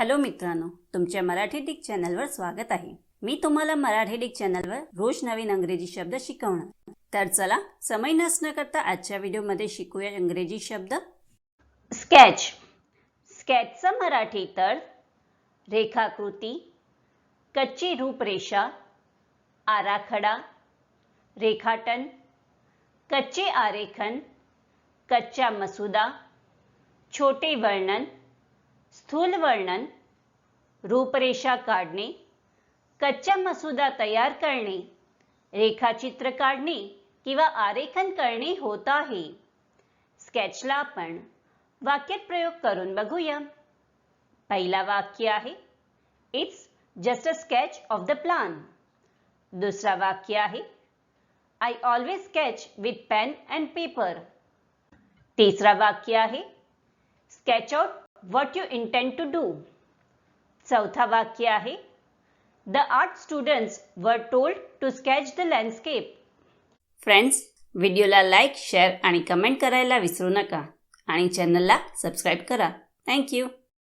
Hello मित्रांनो तुमच्या Marathi Dick चॅनलवर स्वागत आहे. मी तुम्हाला मराठी डिक चॅनलवर रोज नवीन अंग्रेजी शब्द शिकवणार. तर चला समय नसणं करता आजच्या व्हिडिओमध्ये शिकूया इंग्रजी शब्द. स्केच. स्केचचा मराठी तर रेखाकृती कच्ची रूपरेषा आराखडा रेखाटन कच्चे आरेखन कच्चा मसुदा छोटे वर्णन स्थूल वर्णन रूपरेषा काढणे कच्चा मसुदा तयार करणे रेखाचित्र काढणे किंवा आरेखन करणे होत आहे. स्केचला आपण वाक्यात प्रयोग करून बघूया. पहिला वाक्य आहे it's just a sketch of the plan दुसरा वाक्य आहे I always sketch with pen and paper तिसरा वाक्य आहे sketch out what you intend to do चौथा वाक्य आहे. The art students were told to sketch the landscape friends व्हिडिओला लाईक शेअर आणि कमेंट करायला विसरू नका. आणि चॅनलला सबस्क्राईब करा. थँक्यू